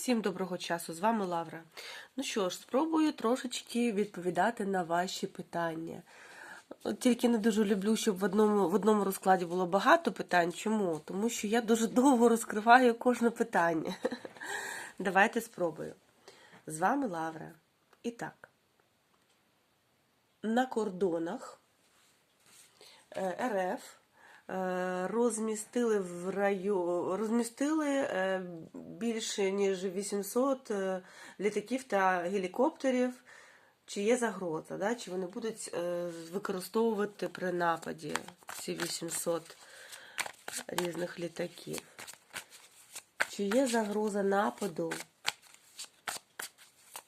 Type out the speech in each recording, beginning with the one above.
Всім доброго часу, з вами Лавра. Ну що ж, спробую трошечки відповідати на ваші питання. Тільки не дуже люблю, щоб в одному, в одному розкладі було багато питань. Чому? Тому що я дуже довго розкриваю кожне питання. Давайте спробую. З вами Лавра. І так. На кордонах е, РФ розмістили в раю, розмістили е, більше ніж 800 е, літаків та гелікоптерів. Чи є загроза, да? чи вони будуть е, використовувати при нападі ці 800 різних літаків? Чи є загроза нападу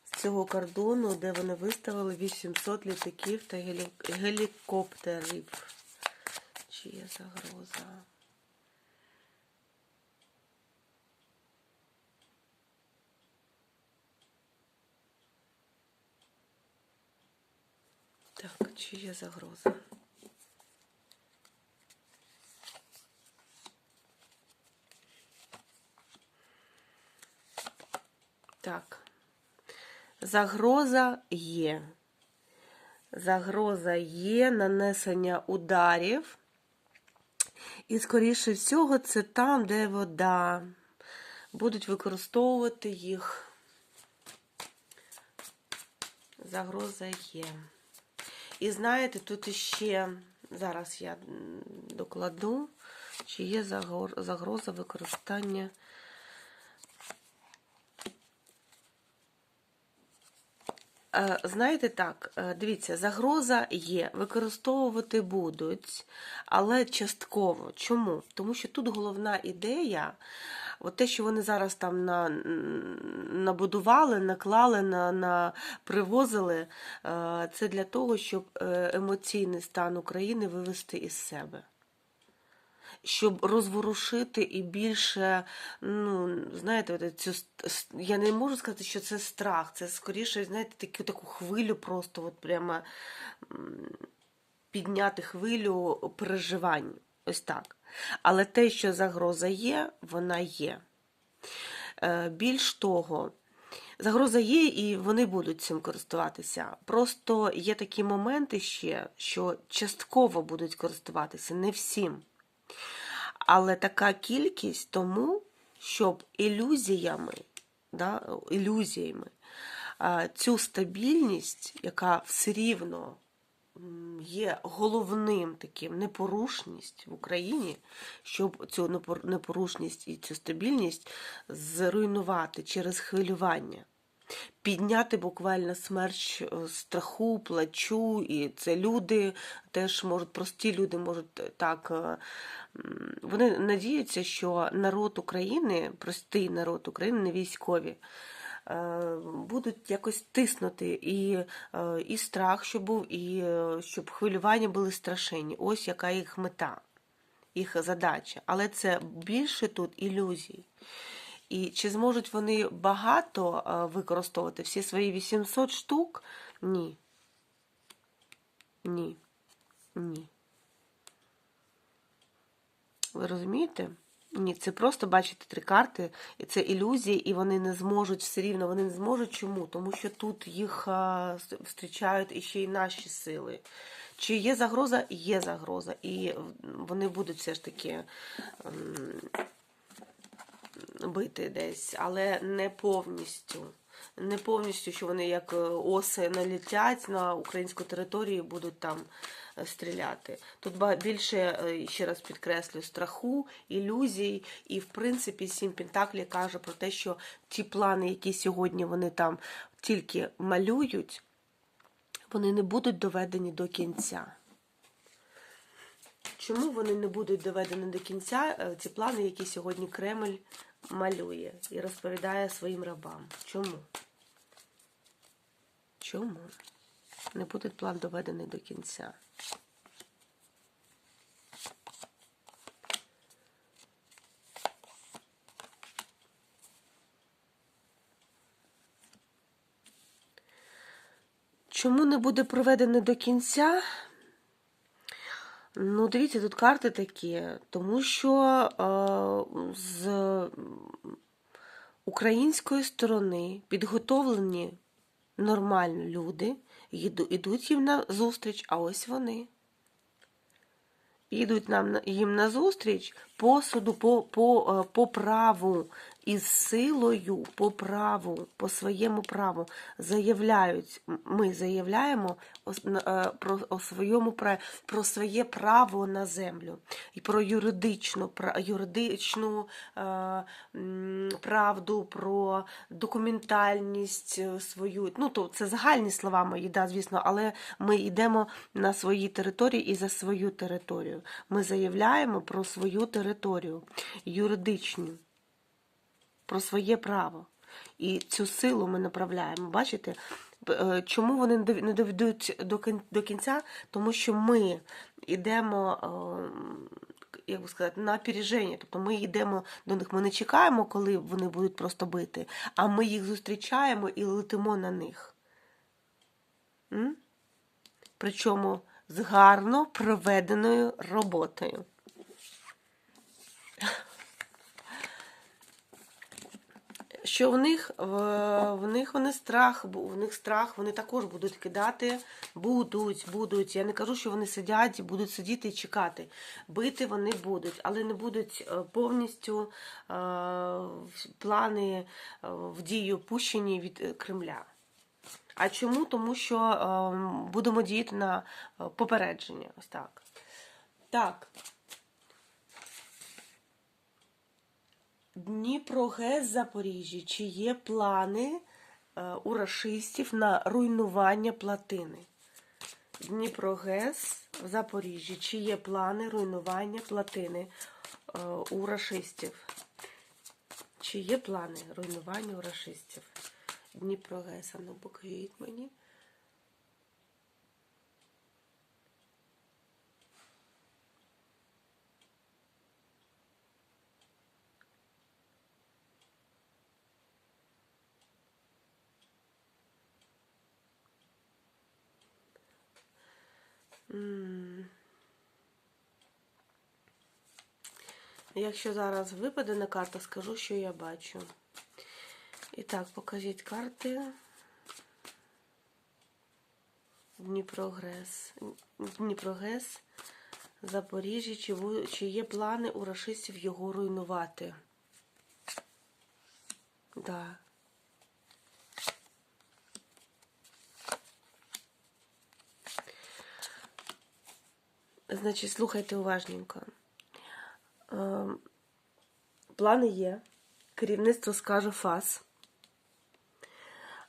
з цього кордону, де вони виставили 800 літаків та гелі- гелікоптерів? Чи є загроза? Так, чи є загроза? Так. Загроза є. Загроза є нанесення ударів. І, скоріше всього, це там, де вода. Будуть використовувати їх. Загроза є. І знаєте, тут іще, зараз я докладу, чи є загроза використання. Знаєте так, е, дивіться, загроза є, використовувати будуть, але частково. Чому? Тому що тут головна ідея, от те, що вони зараз там на, набудували, наклали, на, на, привозили, е, це для того, щоб е, емоційний стан України вивести із себе. Щоб розворушити і більше, ну, знаєте, цю, я не можу сказати, що це страх, це скоріше, знаєте, таку, таку хвилю просто от прямо підняти хвилю переживань. Ось так. Але те, що загроза є, вона є. Е, Більш того, загроза є, і вони будуть цим користуватися. Просто є такі моменти ще, що частково будуть користуватися, не всім. Але така кількість тому, щоб ілюзіями, да, ілюзіями цю стабільність, яка все рівно є головним таким непорушність в Україні, щоб цю непорушність і цю стабільність зруйнувати через хвилювання. Підняти буквально смерч е, страху, плачу, і це люди теж можуть, прості люди можуть е, так. е, Вони надіються, що народ України, простий народ України, не військові, будуть якось тиснути і, і страх, щоб був, і щоб хвилювання були страшенні. Ось яка їх мета, їх задача. Але це більше тут ілюзій. І чи зможуть вони багато е, використовувати всі свої 800 штук? Ні. Ні. Ні. Ви розумієте? Ні, це просто бачите три карти, і це ілюзії, і вони не зможуть все рівно. Вони не зможуть чому? Тому що тут їх а, зустрічають іще й наші сили. Чи є загроза? Є загроза. І вони будуть все ж таки ем, бити десь, але не повністю. Не повністю, що вони як е, оси налетять на українську територію і будуть там е, стріляти. Тут більше, е, ще раз підкреслю, страху, ілюзій, і в принципі сім Пентаклі каже про те, що ті плани, які сьогодні вони там тільки малюють, вони не будуть доведені до кінця. Чому вони не будуть доведені до кінця, е, ці плани, які сьогодні Кремль малює і розповідає своїм рабам? Чому? Чому? Не буде план доведений до кінця. Чому не буде проведений до кінця? Ну, дивіться, тут карти такі, тому що е, з української сторони підготовлені нормальні люди, ідуть їм на зустріч, а ось вони. Їдуть нам їм на зустріч по суду, по, по, е, по праву із силою, по праву, по своєму праву заявляють. Ми заявляємо е, про своєму про своє право на землю і про юридичну, юридичну е, правду, про документальність е, свою. Ну, то це загальні слова мої, да, звісно, але ми йдемо на свої території і за свою територію. Ми заявляємо про свою територію юридичну, про своє право. І цю силу ми направляємо. Бачите, Е, чому вони не доведуть до кінця? Тому що ми йдемо, е, як би сказати, на опереження. Тобто ми йдемо до них, ми не чекаємо, коли вони будуть просто бити, а ми їх зустрічаємо і летимо на них. М? Причому з гарно проведеною роботою. Що в них в, них вони страх, в них страх, вони також будуть кидати, будуть, будуть. Я не кажу, що вони сидять будуть сидіти і чекати. Бити вони будуть, але не будуть е, повністю е, плани е, в дію пущені від Кремля. А чому? Тому що е, будемо діяти на попередження. Ось так. Так. Дніпрогес Запоріжжя. Чи є плани е, у рашистів на руйнування плотини? Дніпрогес в Запоріжжі. Чи є плани руйнування плотини е, у рашистів? Чи є плани руйнування у рашистів? Дніпрогес, а ну покажіть мені. Якщо зараз випаде на карта, скажу, що я бачу. І так, покажіть карти. Дніпрогрес. Дніпрогрес, Запоріжжя. Чи, чи є плани у рашистів його руйнувати? Да. Значить, слухайте уважненько. Ем, Плани є. Керівництво скаже ФАС.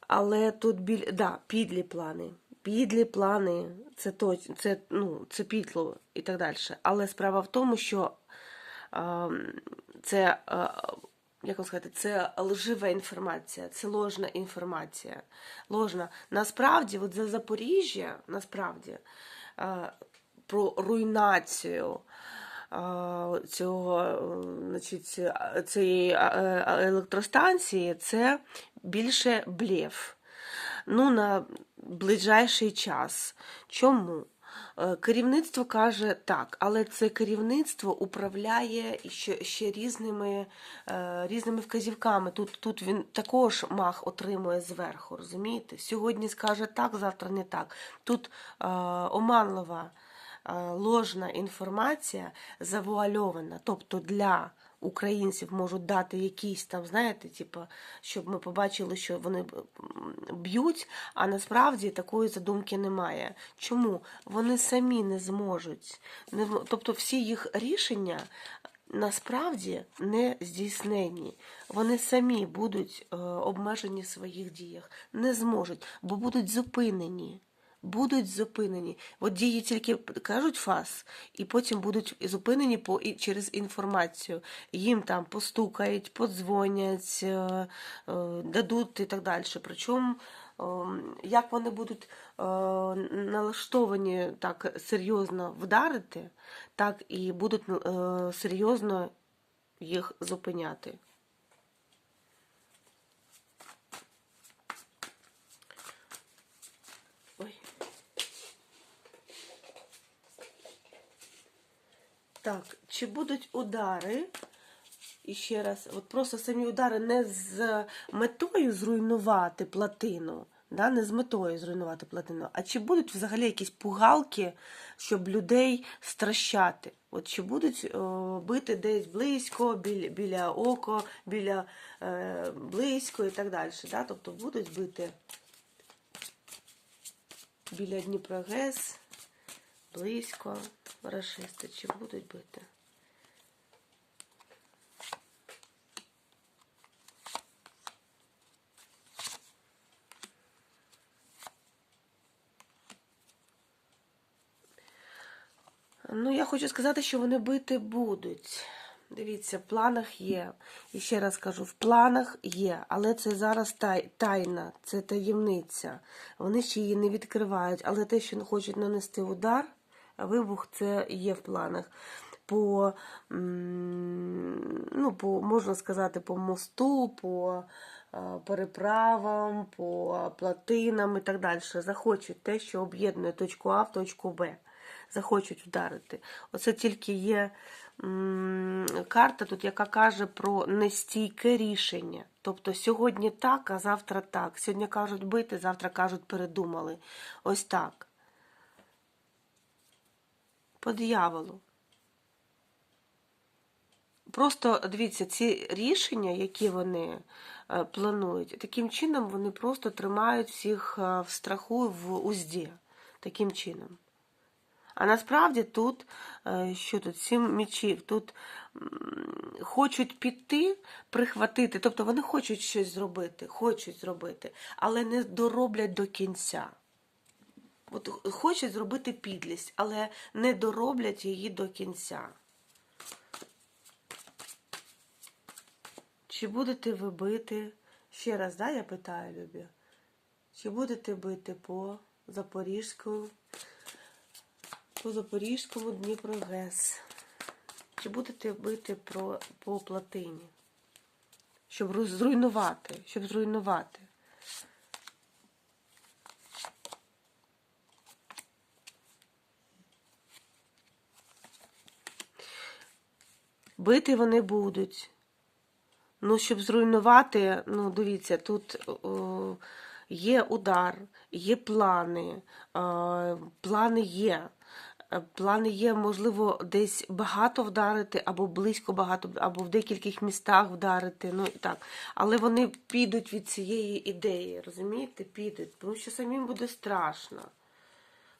Але тут біль... да, підлі плани. Підлі плани, це точно, це, ну, це підло і так далі. Але справа в тому, що ем, це, е, як вам сказати, це лжива інформація, це ложна інформація. Ложна. Насправді, от за Запоріжжя, насправді, е, про руйнацію цього, е, значить, цієї е, е, електростанції це більше блеф. Ну, на ближайший час. Чому? Керівництво каже так, але це керівництво управляє ще, ще різними, різними вказівками. Тут, тут він також мах отримує зверху, розумієте? Сьогодні скаже так, завтра не так. Тут е, оманлива ложна інформація завуальована. Тобто для українців можуть дати якісь там, знаєте, типу, щоб ми побачили, що вони б'ють, а насправді такої задумки немає. Чому? Вони самі не зможуть. Тобто всі їх рішення. Насправді не здійснені. Вони самі будуть е, обмежені в своїх діях, не зможуть, бо будуть зупинені будуть зупинені. От дії тільки кажуть фас, і потім будуть зупинені по через інформацію. Їм там постукають, подзвонять, е, е, дадуть і так далі. Причому е, як вони будуть е, налаштовані так серйозно вдарити, так і будуть серйозно їх зупиняти. Ой. Так, чи будуть удари І ще раз, от просто самі удари не з метою зруйнувати платину, да, не з метою зруйнувати платину, а чи будуть взагалі якісь пугалки, щоб людей стращати? От чи будуть о, бити десь близько, біля, біля око, біля е, близько і так далі. Да? Тобто будуть бити біля Дніпрогес, близько, рашисти, чи будуть бити? Ну, я хочу сказати, що вони бити будуть. Дивіться, в планах є. І ще раз кажу, в планах є, але це зараз тайна, це таємниця. Вони ще її не відкривають, але те, що хочуть нанести удар, вибух це є в планах. По, ну, по можна сказати, по мосту, по е, переправам, по платинам і так далі. Захочуть те, що об'єднує точку А в точку Б захочуть вдарити. Оце тільки є карта, тут, яка каже про нестійке рішення. Тобто сьогодні так, а завтра так. Сьогодні кажуть бити, завтра кажуть передумали. Ось так. По дияволу. Просто дивіться, ці рішення, які вони е, планують, таким чином вони просто тримають всіх е, в страху в узді. Таким чином. А насправді тут, е, що тут, сім мічів, тут хочуть піти, прихватити, тобто вони хочуть щось зробити, хочуть зробити, але не дороблять до кінця. От хочуть зробити підлість, але не дороблять її до кінця. Чи будете ви бити? Ще раз, да, я питаю, Любі? Чи будете бити по Запорізькому? по Запорізькому Дніпрогес. Чи будете бити про, по платині? Щоб зруйнувати, щоб зруйнувати. Бити вони будуть. Ну, щоб зруйнувати, ну, дивіться, тут о, є удар, є плани, е, плани є. Е, Плани є, можливо, десь багато вдарити, або близько багато, або в декількох містах вдарити. Ну так. Але вони підуть від цієї ідеї, розумієте? Підуть, тому що самим буде страшно.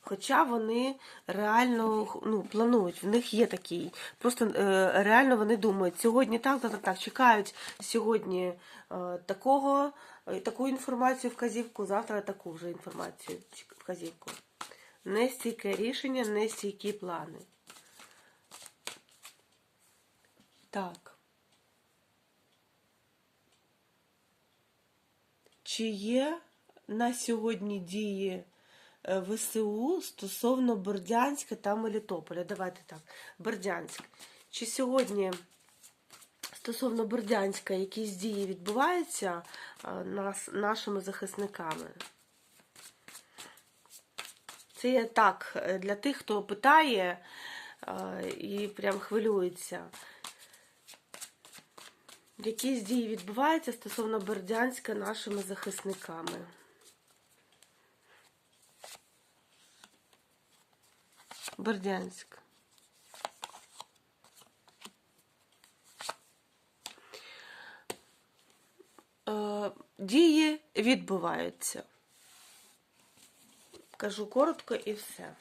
Хоча вони реально ну, планують, в них є такий. Просто е, реально вони думають, сьогодні так, так, так, так, чекають сьогодні е, такого, е, таку інформацію вказівку, завтра таку вже інформацію вказівку. Нестійке рішення, нестійкі плани. Так. Чи є на сьогодні дії ВСУ стосовно Бердянська та Мелітополя? Давайте так. Бердянськ. Чи сьогодні стосовно Бердянська якісь дії відбуваються е, нас, нашими захисниками? Це я так е, для тих, хто питає е, і прям хвилюється. Якісь дії відбуваються стосовно Бердянська нашими захисниками. Бердянськ. Е, Дії відбуваються. Кажу коротко і все.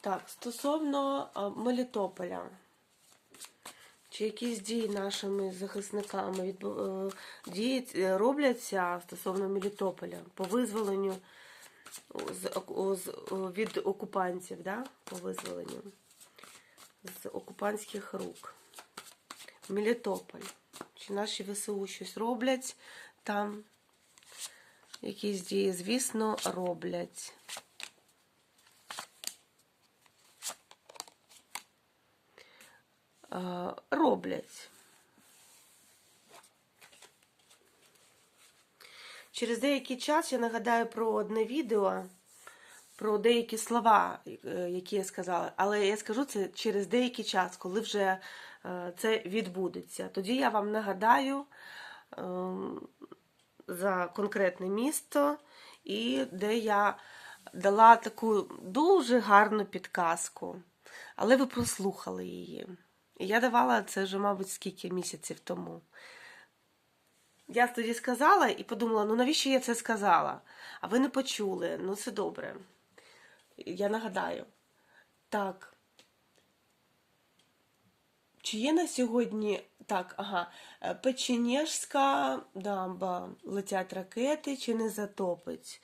Так, стосовно Мелітополя. Чи якісь дії нашими захисниками е, дії е, робляться стосовно Мелітополя по визволенню від окупантів, да? по визволенню з окупантських рук. Мелітополь. Чи наші ВСУ щось роблять там? Якісь дії, звісно, роблять. Е, роблять. Через деякий час я нагадаю про одне відео про деякі слова, е, які я сказала, але я скажу це через деякий час, коли вже е, це відбудеться. Тоді я вам нагадаю ем, за конкретне місто, і де я дала таку дуже гарну підказку, але ви прослухали її. Я давала це вже, мабуть, скільки місяців тому. Я тоді сказала і подумала, ну навіщо я це сказала? А ви не почули. Ну, це добре. Я нагадаю. Так. Чи є на сьогодні. Так, ага. е, Печенєжська дамба. Летять ракети, чи не затопить?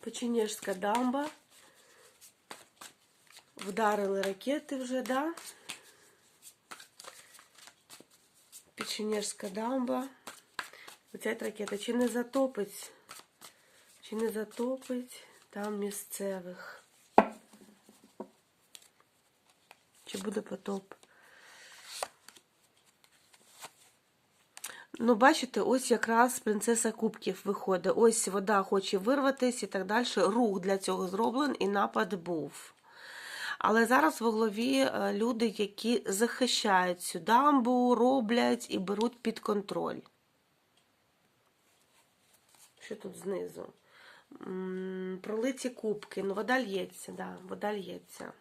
Печенєжська дамба. Вдарили ракети вже, да? Печенежська дамба. Летять ракети. Чи не затопить? Чи не затопить там місцевих? Чи буде потоп? Ну, бачите, ось якраз принцеса кубків виходить. Ось вода хоче вирватися і так далі. Рух для цього зроблений і напад був. Але зараз в голові е, люди, які захищають цю дамбу, роблять і беруть під контроль. Що тут знизу? Пролиті кубки. Ну, вода лється, да, вода лється.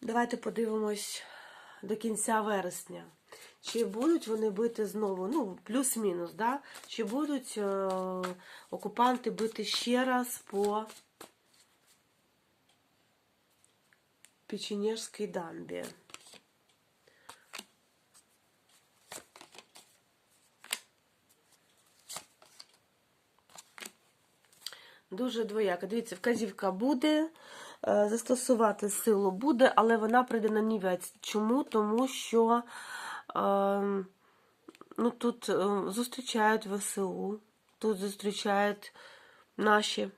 Давайте подивимось до кінця вересня. Чи будуть вони бити знову, ну, плюс-мінус, да? чи будуть е, окупанти бити ще раз по Печенежській дамбі? Дуже двояка. Дивіться, вказівка буде, е, застосувати силу буде, але вона прийде на нівець. Чому? Тому що ну, тут е, зустрічають ВСУ, тут зустрічають наші.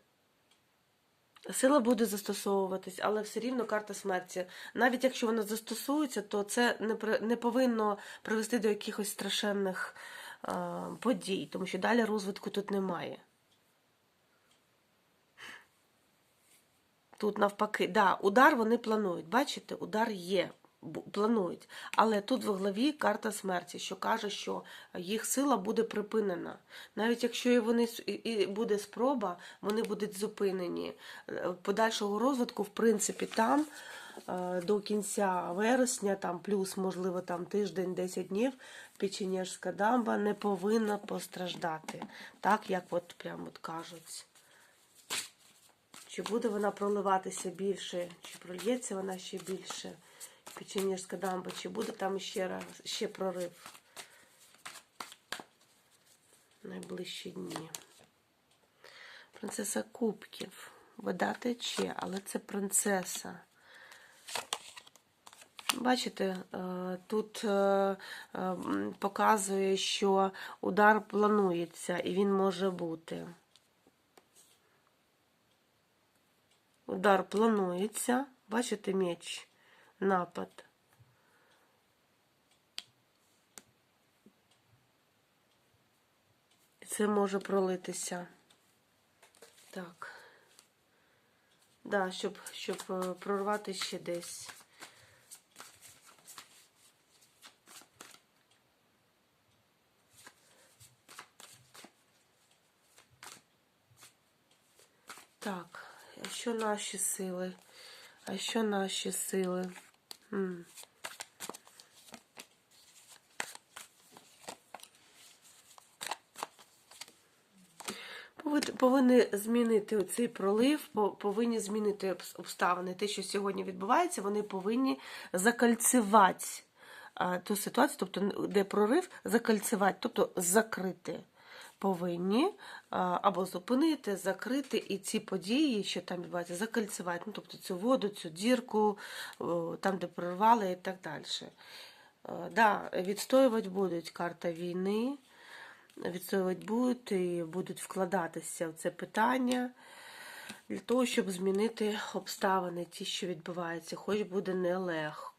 Сила буде застосовуватись, але все рівно карта смерті. Навіть якщо вона застосується, то це не не повинно привести до якихось страшенних е, подій, тому що далі розвитку тут немає. Тут навпаки, да, удар вони планують. Бачите, удар є, планують. Але тут в главі карта смерті, що каже, що їх сила буде припинена. Навіть якщо і вони і буде спроба, вони будуть зупинені. Е, Подальшого розвитку, в принципі, там е, до кінця вересня, там плюс, можливо, там тиждень, 10 днів, Печенежська дамба не повинна постраждати. Так, як от прямо от кажуть. Чи буде вона проливатися більше, чи прольється вона ще більше, Печенежська дамба, чи буде там ще раз ще прорив найближчі дні. Принцеса Кубків. Вода тече, але це принцеса. Бачите, е, тут е, м, показує, що удар планується і він може бути. Удар планується. Бачите меч? Напад. Це може пролитися. Так. Да, щоб, щоб е, прорвати ще десь. Так, а що наші сили? А що наші сили? Повинні змінити цей пролив, повинні змінити обставини. Те, що сьогодні відбувається, вони повинні закальцювати ту ситуацію, тобто де прорив, закальцювати, тобто закрити. Повинні або зупинити, закрити і ці події, що там відбуваються, закальцювати. Ну, тобто цю воду, цю дірку, там, де прорвали і так далі. Е, Да, відстоювати будуть карта війни, відстоювати будуть і будуть вкладатися в це питання для того, щоб змінити обставини, ті, що відбуваються, хоч буде нелегко.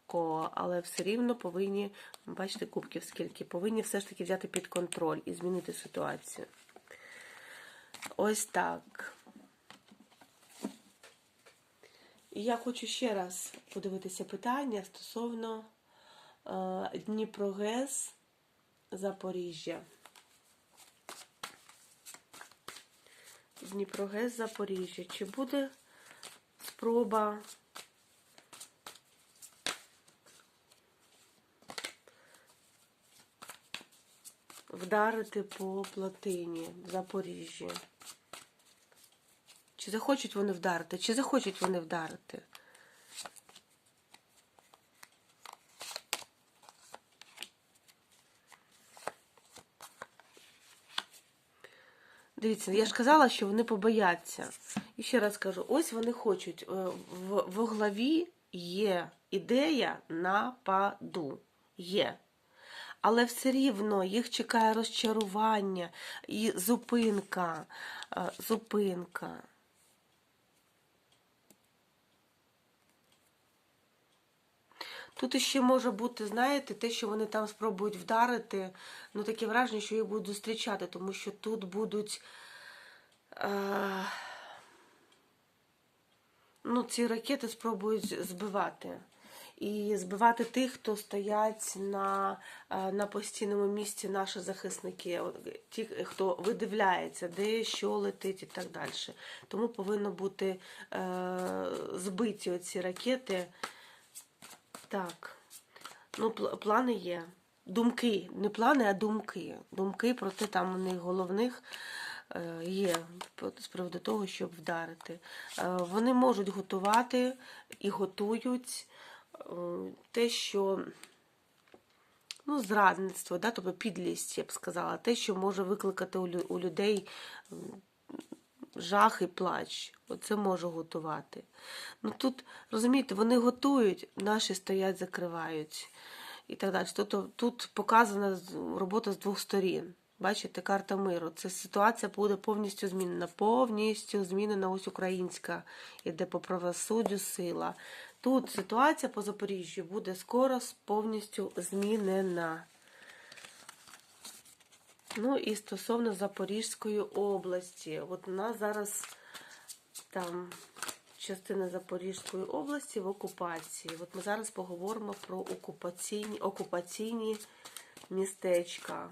Але все рівно повинні, бачите, кубків скільки, повинні все ж таки взяти під контроль і змінити ситуацію. Ось так. І я хочу ще раз подивитися питання стосовно е, Дніпрогес Запоріжжя. Дніпрогес Запоріжжя. Чи буде спроба вдарити по плотині в Запоріжжі? Чи захочуть вони вдарити? Чи захочуть вони вдарити? Дивіться, я ж казала, що вони побояться. І ще раз кажу: ось вони хочуть. е, В, в главі є ідея нападу. Є. Але все рівно їх чекає розчарування і зупинка. е, Зупинка. Тут іще може бути, знаєте, те, що вони там спробують вдарити, ну таке враження, що їх будуть зустрічати, тому що тут будуть. Е, ну, ці ракети спробують збивати. І збивати тих, хто стоять на, е, на постійному місці, наші захисники, ті, хто видивляється, де що летить і так далі. Тому повинно бути е, збиті оці ракети. Так. Ну, плани є. Думки. Не плани, а думки. Думки, проте там у них головних е, є з приводу того, щоб вдарити. Е, Вони можуть готувати і готують те, що ну, зрадництво, да, тобто підлість, я б сказала, те, що може викликати у людей жах і плач. Оце може готувати. Ну тут, розумієте, вони готують, наші стоять, закривають і так далі. Тобто тут показана робота з двох сторін. Бачите, карта миру. Це ситуація буде повністю змінена. Повністю змінена ось українська, іде по правосуддю сила. Тут ситуація по Запоріжжю буде скоро повністю змінена. Ну і стосовно Запорізької області. От у нас зараз там частина Запорізької області в окупації. От ми зараз поговоримо про окупаційні, окупаційні містечка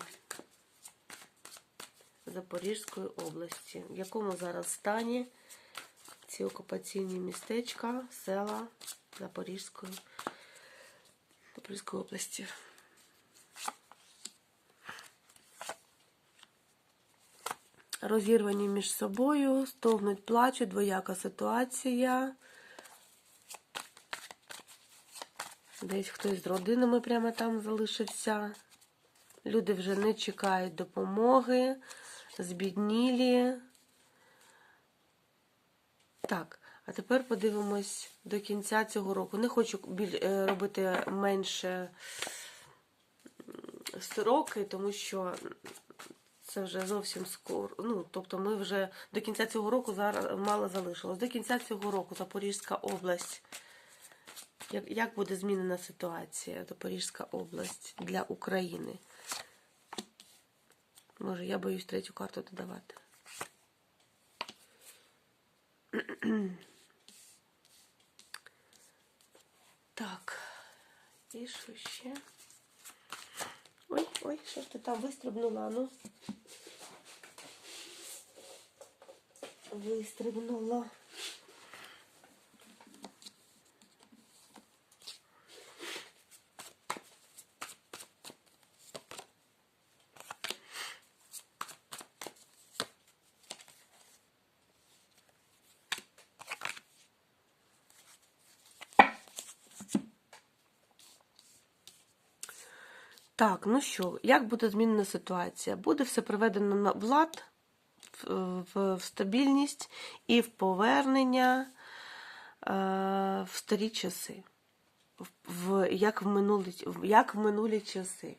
Запорізької області. В якому зараз стані ці окупаційні містечка, села Запорізької, Запорізької області. розірвані між собою, стогнуть, плачуть, двояка ситуація. Десь хтось з родинами прямо там залишився. Люди вже не чекають допомоги, збіднілі. Так, а тепер подивимось до кінця цього року. Не хочу е, робити менше строки, тому що це вже зовсім скоро. Ну, тобто ми вже до кінця цього року зараз мало залишилось. До кінця цього року Запорізька область. Як, як буде змінена ситуація Запорізька область для України? Може, я боюсь третю карту додавати. Так. І що ще? Ой, ой, що ж ти там вистрибнула, ну? Вистрибнула. Так, ну що, як буде змінена ситуація? Буде все приведено на влад, в, стабільність і в повернення е, в старі часи, в, в, як, в минулі, як в минулі часи.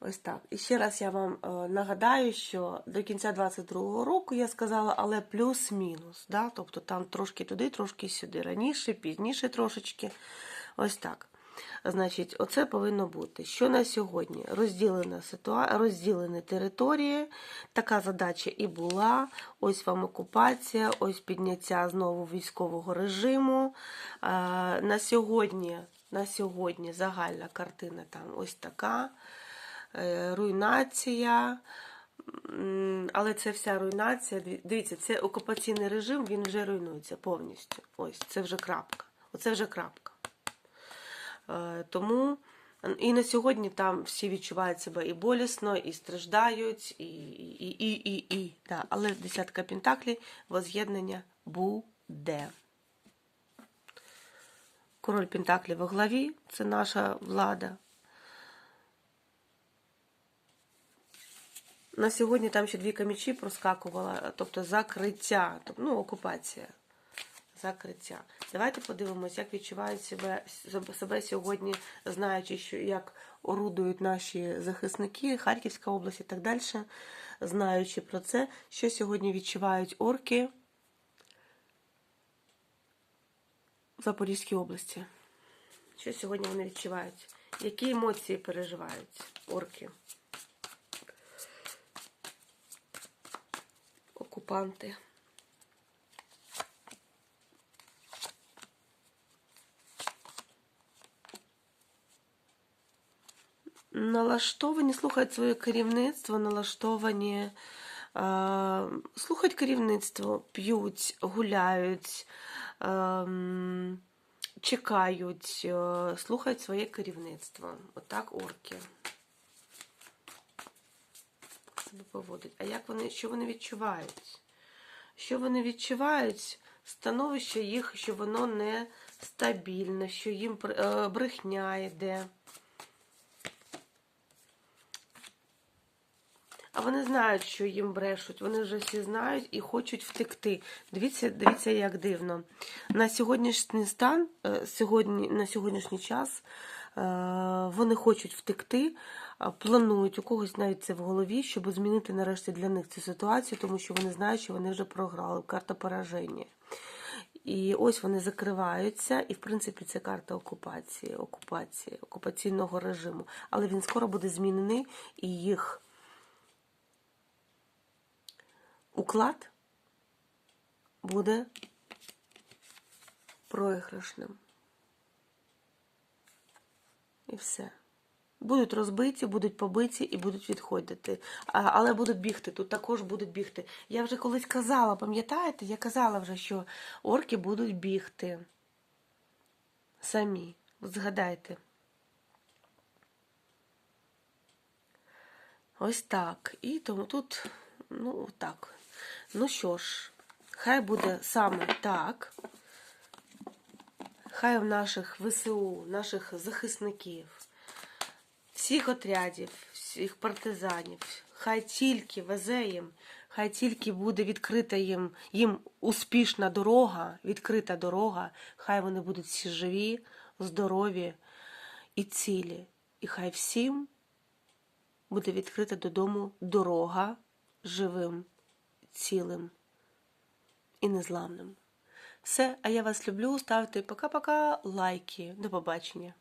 Ось так. І ще раз я вам е, нагадаю, що до кінця 22-го року я сказала, але плюс-мінус. Да? Тобто там трошки туди, трошки сюди. Раніше, пізніше трошечки. Ось так. Значить, оце повинно бути. Що на сьогодні? Розділена ситуа... розділені території. Така задача і була. Ось вам окупація, ось підняття знову військового режиму. Е, На сьогодні, на сьогодні загальна картина там ось така. Е, Руйнація. Але це вся руйнація. Дивіться, це окупаційний режим, він вже руйнується повністю. Ось, це вже крапка. Оце вже крапка. Е, Тому і на сьогодні там всі відчувають себе і болісно, і страждають, і, і, і, і, і. Да. Але десятка пентаклей воз'єднання буде. Король Пентаклів во главі це наша влада. На сьогодні там ще дві камічі проскакувала, тобто закриття, ну, окупація. Закриття. Давайте подивимось, як відчувають себе, себе сьогодні, знаючи, що як орудують наші захисники, Харківська область і так далі, знаючи про це, що сьогодні відчувають орки в Запорізькій області. Що сьогодні вони відчувають? Які емоції переживають орки? Окупанти. Налаштовані, слухають своє керівництво, налаштовані, е, слухають керівництво, п'ють, гуляють, е, чекають, е, слухають своє керівництво. Отак орки себе поводять. А як вони, що вони відчувають? Що вони відчувають? Становище їх, що воно не стабільне, що їм е, брехня йде. А вони знають, що їм брешуть. Вони вже всі знають і хочуть втекти. Дивіться, дивіться, як дивно. На сьогоднішній стан, е, сьогодні, на сьогоднішній час е, вони хочуть втекти, планують у когось навіть це в голові, щоб змінити нарешті для них цю ситуацію, тому що вони знають, що вони вже програли. Карта пораження. І ось вони закриваються, і в принципі це карта окупації, окупації, окупаційного режиму. Але він скоро буде змінений і їх. Уклад буде програшним. І все. Будуть розбиті, будуть побиті і будуть відходити. Але будуть бігти. Тут також будуть бігти. Я вже колись казала, пам'ятаєте? Я казала вже, що орки будуть бігти. Самі. Згадайте. Ось так. І тому тут, ну, так. Ну що ж, хай буде саме так. Хай в наших ВСУ, наших захисників, всіх отрядів, всіх партизанів, хай тільки везе їм, хай тільки буде відкрита їм, їм успішна дорога, відкрита дорога, хай вони будуть всі живі, здорові і цілі. І хай всім буде відкрита додому дорога живим, цілим і незламним. Все, а я вас люблю. Ставте пока-пока лайки. До побачення.